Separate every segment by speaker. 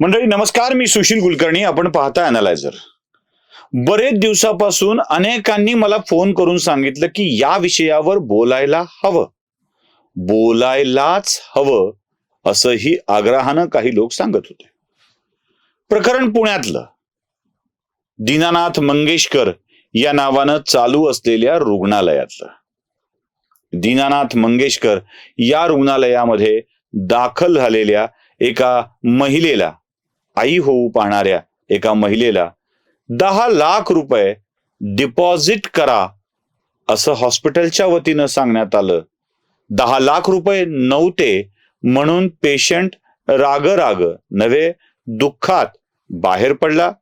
Speaker 1: मंडळी नमस्कार मी सुशील कुलकर्णी. आपण पाहता अनालायझर बरेच दिवसापासून अनेकांनी मला फोन करून सांगितलं की या विषयावर बोलायला हवं. बोलायलाच हवं असंही आग्रहानं काही लोक सांगत होते. प्रकरण पुण्यातलं. दीनानाथ मंगेशकर या नावानं चालू असलेल्या रुग्णालयातलं. दीनानाथ मंगेशकर या रुग्णालयामध्ये दाखल झालेल्या एका महिलेला आई होऊ पाहणाऱ्या एका महिलेला दहा लाख रुपये डिपॉझिट करा असं हॉस्पिटलच्या वतीनं सांगण्यात आलं. दहा लाख रुपये नव्हते म्हणून पेशंट राग राग नव्हे दुःखात बाहेर पडला.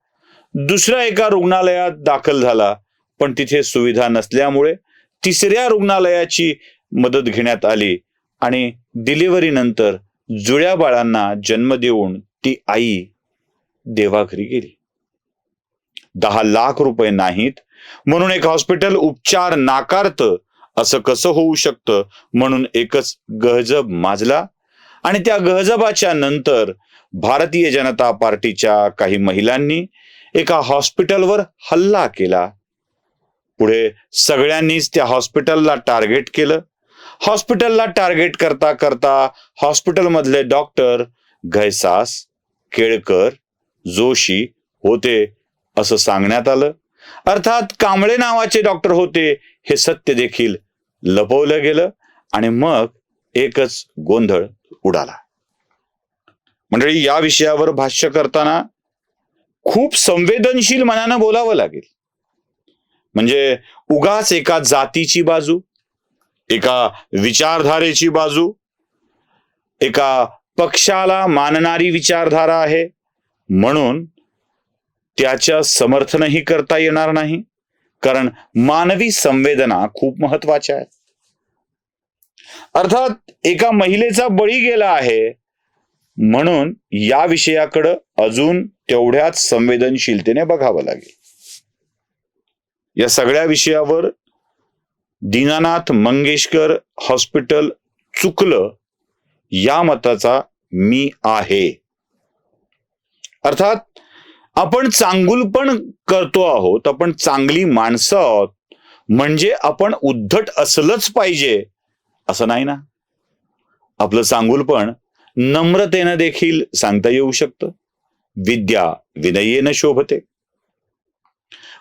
Speaker 1: दुसऱ्या एका रुग्णालयात दाखल झाला पण तिथे सुविधा नसल्यामुळे तिसऱ्या रुग्णालयाची मदत घेण्यात आली आणि डिलिव्हरी नंतर जुळ्या बाळांना जन्म देऊन ती आई देवाघरी गेली. दहा लाख रुपये नाहीत. म्हणून एक हॉस्पिटल उपचार नाकारतं. असं कसं होऊ शकतं? म्हणून एकच गहजब माजला. आणि त्या गहजबाच्या नंतर भारतीय जनता पार्टीच्या काही महिलांनी एका हॉस्पिटलवर हल्ला केला. पुढे सगळ्यांनीच त्या हॉस्पिटलला टार्गेट केलं. हॉस्पिटलला टार्गेट करता करता हॉस्पिटलमधले डॉक्टर घैसास केळकर जोशी होते असं सांगण्यात आलं. अर्थात कांबळे नावाचे डॉक्टर होते हे सत्य देखील लपवलं गेलं आणि मग एकच गोंधळ उडाला. मंडळी या विषयावर भाष्य करताना खूप संवेदनशील मनानं बोलावं लागेल. म्हणजे उगाच एका जातीची बाजू एका विचारधारेची बाजू एका पक्षाला मानणारी विचारधारा आहे म्हणून त्याच्या समर्थनही करता येणार नाही. कारण मानवी संवेदना खूप महत्त्वाच्या आहेत. अर्थात एका महिलेचा बळी गेला आहे. म्हणून या विषयाकडं अजून तेवढ्याच संवेदनशीलतेने बघावं लागेल. या सगळ्या विषयावर दीनानाथ मंगेशकर हॉस्पिटल चुकलं या मताचा मी आहे. अर्थात आपण चांगुलपण करतो आहोत आपण चांगली माणसं आहोत म्हणजे आपण उद्धट असलंच पाहिजे असं नाही ना? आपलं चांगुलपण नम्रतेनं देखील सांगता येऊ शकतं. विद्या विनयेनं शोभते.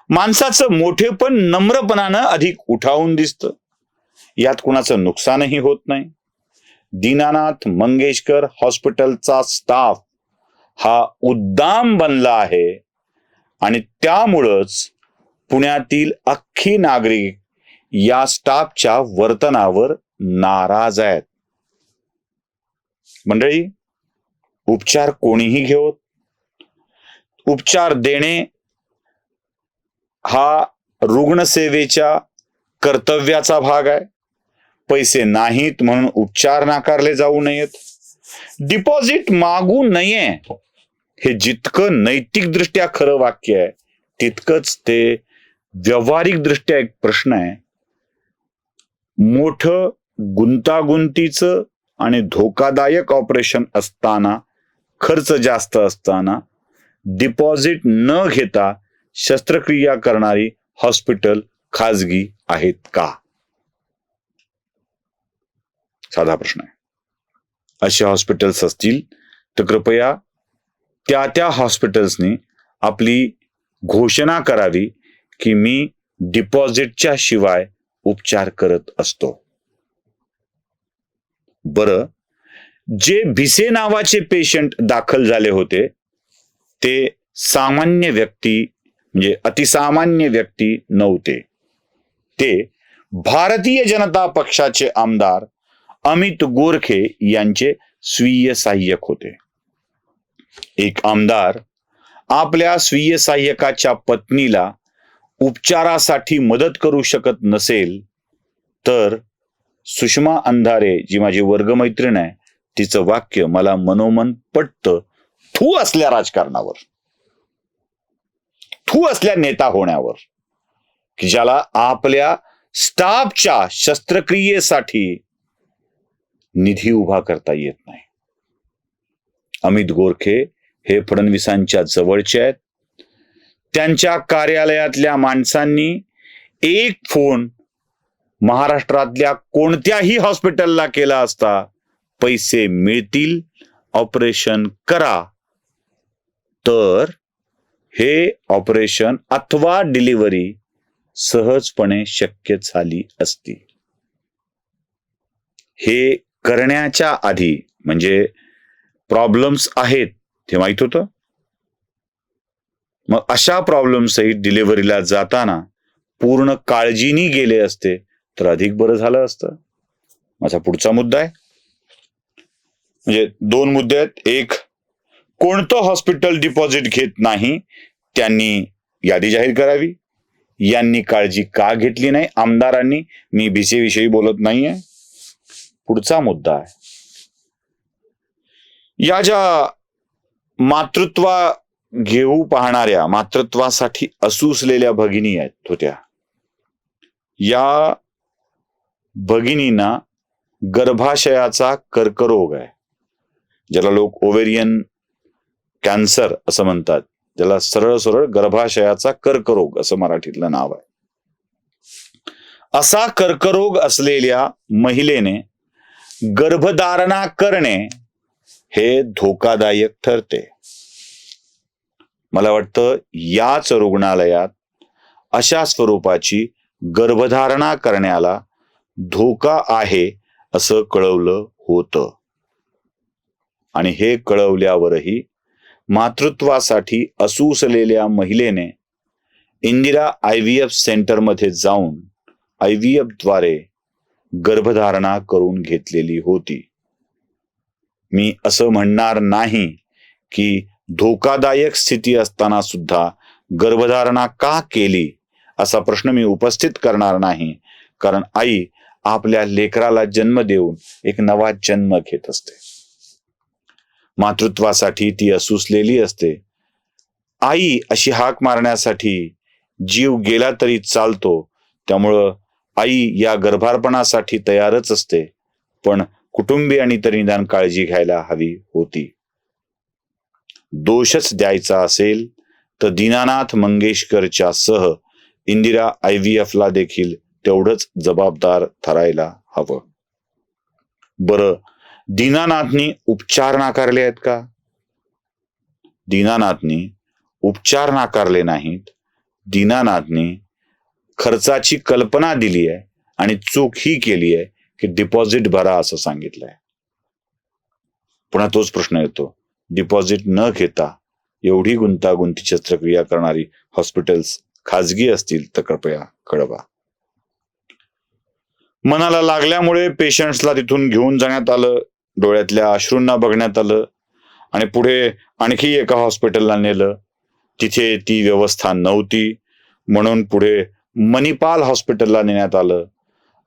Speaker 1: माणसाचं मोठेपण नम्रपणानं अधिक उठावून दिसतं. यात कुणाचं नुकसानही होत नाही. दीनानाथ मंगेशकर हॉस्पिटलचा स्टाफ हा उद्दाम बनला आहे. आणि त्यामुळंच पुण्यातील अख्खी नागरिक या स्टाफच्या वर्तनावर नाराज आहेत. मंडळी उपचार कोणीही घेवत उपचार देणे हा रुग्णसेवेच्या कर्तव्याचा भाग आहे. पैसे नाहीत म्हणून उपचार नाकारले जाऊ नयेत. डिपॉझिट मागू नये. हे जितकं नैतिकदृष्ट्या खरं वाक्य आहे तितकंच ते व्यवहारिक दृष्ट्या एक प्रश्न आहे. मोठं गुंतागुंतीचं आणि धोकादायक ऑपरेशन असताना खर्च जास्त असताना डिपॉझिट न घेता शस्त्रक्रिया करणारी हॉस्पिटल खाजगी आहेत का? साधा प्रश्न आहे. असे हॉस्पिटल्स असतील तर कृपया त्या त्या हॉस्पिटल्सनी आपली घोषणा करावी की मी डिपॉझिटच्या शिवाय उपचार करत असतो. बरं जे भिसे नावाचे पेशंट दाखल झाले होते ते सामान्य व्यक्ती म्हणजे अतिसामान्य व्यक्ती नव्हते. ते भारतीय जनता पक्षाचे आमदार अमित गोरखे यांचे स्वीय सहाय्यक होते. एक आमदार आपल्या स्वीय सहाय्यकाच्या पत्नीला उपचारासाठी मदत करू शकत नसेल तर सुषमा अंधारे जी माझी वर्गमैत्रीण आहे तिचं वाक्य मला मनोमन पटतं. थू असल्या राजकारणावर. थू असल्या नेता होण्यावर. की ज्याला आपल्या स्टाफच्या शस्त्रक्रियेसाठी निधी उभा करता येत नाही. अमित गोरखे हे फडणवीसांच्या जवळचे आहेत. त्यांच्या कार्यालयातल्या माणसांनी एक फोन महाराष्ट्रातल्या कोणत्याही हॉस्पिटलला केला असता पैसे मिळतील ऑपरेशन करा. तर हे ऑपरेशन अथवा डिलिव्हरी सहजपणे शक्य झाली असती. हे करण्याच्या आधी म्हणजे प्रॉब्लेम्स आहेत हे माहीत होतं? मग अशा प्रॉब्लेम सहित डिलिव्हरीला जाताना पूर्ण काळजीनी गेले असते तर अधिक बरं झालं असतं. माझा पुढचा मुद्दा आहे. म्हणजे दोन मुद्दे आहेत. एक कोणतं हॉस्पिटल डिपॉझिट घेत नाही त्यांनी यादी जाहीर करावी. यांनी काळजी का घेतली नाही? आमदारांनी मी भिसेविषयी विषयी बोलत नाहीये. पुढचा मुद्दा आहे. या ज्या मातृत्वा घेऊ पाहणाऱ्या मातृत्वासाठी असूसलेल्या भगिनी आहेत होत्या या भगिनींना गर्भाशयाचा कर्करोग आहे. ज्याला लोक ओवेरियन कॅन्सर असं म्हणतात. ज्याला सरळ सरळ गर्भाशयाचा कर्करोग असं मराठीतलं नाव आहे. असा कर्करोग असलेल्या महिलेने गर्भधारणा करणे हे धोकादायक ठरते. मला वाटतं याच रुग्णालयात अशा स्वरूपाची गर्भधारणा करण्याला धोका आहे असं कळवलं होतं. आणि हे कळवल्यावरही मातृत्वासाठी असूसलेल्या महिलेने इंदिरा आय व्ही एफ सेंटरमध्ये जाऊन आय व्ही एफद्वारे गर्भधारणा करून घेतलेली होती. मी असं म्हणणार नाही की धोकादायक स्थिती असताना सुद्धा गर्भधारणा का केली असा प्रश्न मी उपस्थित करणार नाही. कारण आई आपल्या लेकराला जन्म देऊन एक नवा जन्म घेत असते. मातृत्वासाठी ती असूसलेली असते. आई अशी हाक मारण्यासाठी जीव गेला तरी चालतो. त्यामुळं आई या गर्भारपणासाठी तयारच असते. पण कुटुंबियांनी तरी निदान काळजी घ्यायला हवी होती. दोषच द्यायचा असेल तर दीनानाथ मंगेशकरच्या सह इंदिरा आय व्ही एफला देखील तेवढंच जबाबदार ठरायला हवं. बरं दीनानाथनी उपचार नाकारले आहेत का? दीनानाथनी उपचार नाकारले नाहीत. दीनानाथनी खर्चाची कल्पना दिली आहे आणि चूक ही केली आहे की डिपॉझिट भरा असं सांगितलंय. पुन्हा तोच प्रश्न येतो. डिपॉझिट न घेता एवढी गुंतागुंती शस्त्रक्रिया करणारी हॉस्पिटल्स खाजगी असतील तर कृपया कळवा. मनाला लागल्यामुळे पेशंट्सला तिथून घेऊन जाण्यात आलं डोळ्यातल्या अश्रूंना बघण्यात आलं आणि पुढे आणखी एका हॉस्पिटलला नेलं. तिथे ती व्यवस्था नव्हती. म्हणून पुढे मणिपाल हॉस्पिटलला नेण्यात आलं.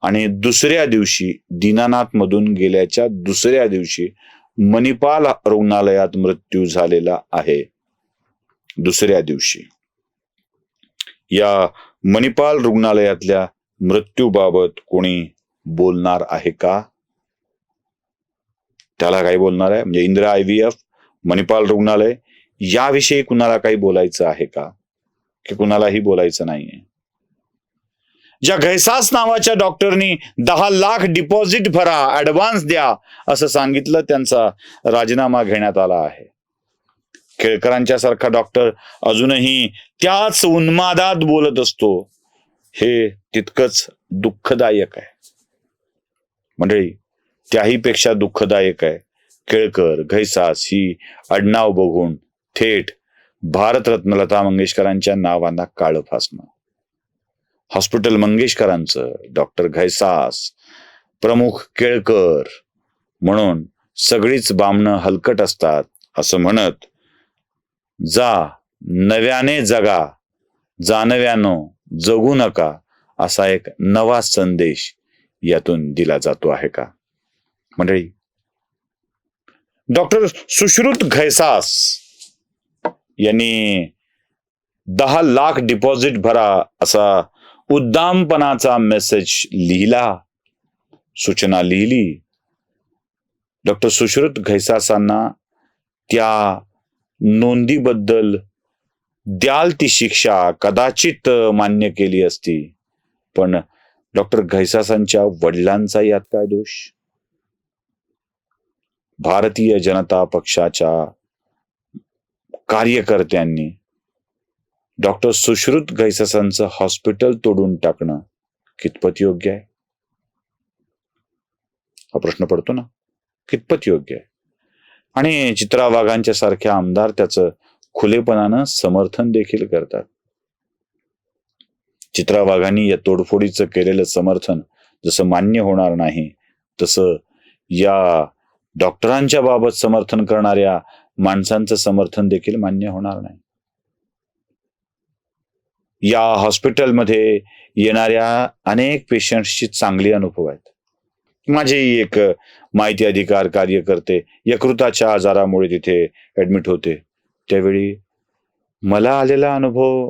Speaker 1: आणि दुसऱ्या दिवशी दीनानाथ मधून गेल्याच्या दुसऱ्या दिवशी मणिपाल रुग्णालयात मृत्यू झालेला आहे. दुसऱ्या दिवशी. या मणिपाल रुग्णालयातल्या मृत्यूबाबत कोणी बोलणार आहे का? त्याला काही बोलणार आहे? म्हणजे Indira I V F Manipal रुग्णालय याविषयी कुणाला काही बोलायचं आहे का? की कुणालाही बोलायचं नाहीये? ज्या घैसास नावाच्या डॉक्टरनी दहा लाख डिपॉझिट भरा ॲडव्हान्स द्या असं सांगितलं त्यांचा राजीनामा घेण्यात आला आहे. केळकरांच्या सारखा डॉक्टर अजूनही त्याच उन्मादात बोलत असतो. हे तितकंच दुःखदायक आहे. मंडळी त्याही पेक्षा दुःखदायक आहे. केळकर घैसास ही आडनाव बघून थेट भारतरत्न लता मंगेशकरांच्या नावांना काळ फासणं. हॉस्पिटल मंगेशकरांचं डॉक्टर घैसास प्रमुख केळकर म्हणून सगळीच बामणं हलकट असतात असं म्हणत जा नव्याने जगा जानव्यानो जगू नका असा एक नवा संदेश यातून दिला जातो आहे का? मंडळी डॉक्टर सुश्रुत घैसास यांनी दहा लाख डिपॉझिट भरा असा उद्दामपणाचा मेसेज लिहिला सूचना लिहिली. डॉक्टर सुश्रुत घैसासांना त्या नोंदीबद्दल द्याल ती शिक्षा कदाचित मान्य केली असती पण डॉक्टर घैसासांच्या वडिलांचा यात काय दोष? भारतीय जनता पक्षाच्या कार्यकर्त्यांनी डॉक्टर सुश्रुत घैसासांचं हॉस्पिटल तोडून टाकणं कितपत योग्य आहे? हा प्रश्न पडतो ना. कितपत योग्य आहे? आणि चित्रा वाघांच्या सारख्या आमदार त्याचं खुलेपणानं समर्थन देखील करतात. चित्रा वाघांनी या तोडफोडीचं केलेलं समर्थन जसं मान्य होणार नाही तसं या डॉक्टरांच्या बाबत समर्थन करणाऱ्या माणसांचं समर्थन देखील मान्य होणार नाही. या हॉस्पिटलमध्ये येणाऱ्या अनेक पेशंट्सची चांगली अनुभव आहेत. माझेही एक माहिती अधिकार कार्यकर्ते यकृताच्या आजारामुळे तिथे ऍडमिट होते. त्यावेळी मला आलेला अनुभव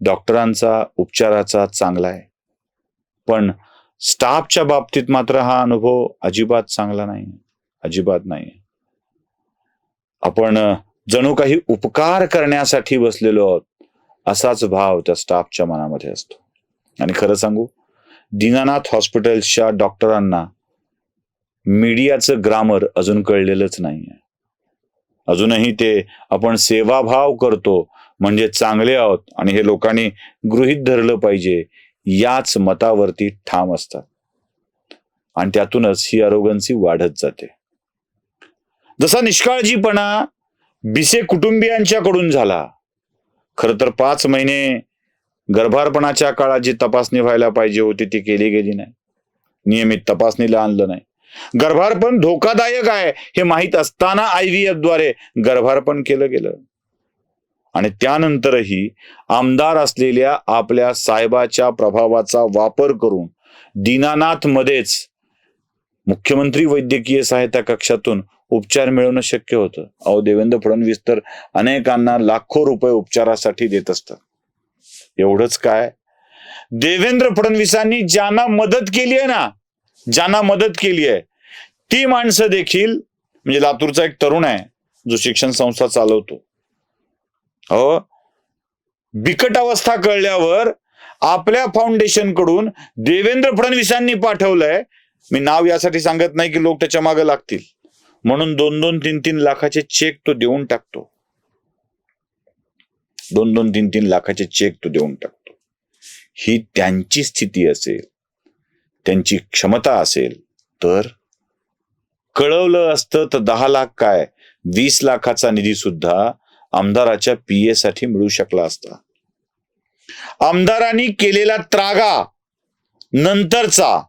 Speaker 1: डॉक्टरांचा उपचाराचा चांगला आहे. पण स्टाफच्या बाबतीत मात्र हा अनुभव अजिबात चांगला नाही. अजिबात नाही. आपण जणू काही उपकार करण्यासाठी बसलेलो आहोत. असाच भाव त्या स्टाफच्या मनामध्ये असतो. आणि खरं सांगू दीनानाथ हॉस्पिटलच्या डॉक्टरांना मीडियाचं ग्रामर अजून कळलेलंच नाहीये. अजूनही ते आपण सेवाभाव करतो म्हणजे चांगले आहोत आणि हे लोकांनी गृहित धरलं पाहिजे याच मतावरती ठाम असतात. आणि त्यातूनच ही अरोगन्सी वाढत जाते. जसा निष्काळजीपणा बिसे कुटुंबियांच्याकडून झाला खर तर पाच महिने गर्भारपणाच्या काळात जी तपासणी व्हायला पाहिजे होती ती केली गेली नाही. नियमित तपासणीला आणलं नाही. गर्भारपण धोकादायक आहे हे माहीत असताना आय व्ही एफद्वारे गर्भारपण केलं गेलं. आणि त्यानंतरही आमदार असलेल्या आपल्या साहेबाच्या प्रभावाचा वापर करून दीनानाथ मध्येच मुख्यमंत्री वैद्यकीय सहायता कक्षातून उपचार मिळवणं शक्य होतं. अहो देवेंद्र फडणवीस तर अनेकांना लाखो रुपये उपचारासाठी देत असतात. एवढंच काय? देवेंद्र फडणवीसांनी ज्यांना मदत केली आहे ना ज्यांना मदत केली आहे ती माणसं देखील म्हणजे लातूरचा एक तरुण आहे जो शिक्षण संस्था चालवतो. हो बिकट अवस्था कळल्यावर आपल्या फाउंडेशनकडून देवेंद्र फडणवीसांनी पाठवलंय. मी नाव यासाठी सांगत नाही की लोक त्याच्यामागे लागतील. म्हणून दोन दोन तीन तीन लाखाचे चेक तो देऊन टाकतो. दोन दोन तीन तीन लाखाचे चेक तो देऊन टाकतो. ही त्यांची स्थिती असेल त्यांची क्षमता असेल तर कळवलं असतं तर दहा लाख काय? वीस लाखाचा निधी सुद्धा आमदाराच्या पीए साठी मिळू शकला असता. आमदारांनी केलेला त्रागा नंतरचा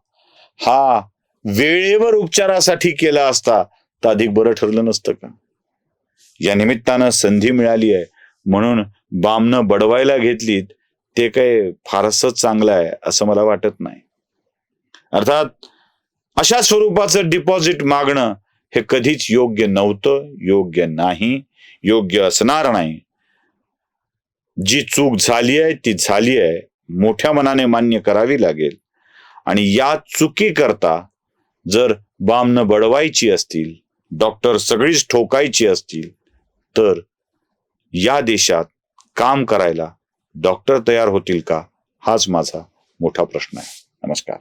Speaker 1: हा वेळेवर उपचारासाठी केला असता. तर अधिक बरं ठरलं नसतं का? या निमित्तानं संधी मिळाली आहे. म्हणून बामनं बडवायला घेतलीत ते काय फारस चांगलं आहे असं मला वाटत नाही. अर्थात अशा स्वरूपाचं डिपॉझिट मागणं हे कधीच योग्य नव्हतं योग्य नाही योग्य असणार नाही. जी चूक झाली आहे ती झाली आहे मोठ्या मनाने मान्य करावी लागेल. आणि या चुकी करता जर बामनं बडवायची असतील डॉक्टर सगळीच ठोकायची असतील तर या देशात काम करायला डॉक्टर तयार होतील का? हाच माझा मोठा प्रश्न आहे. नमस्कार.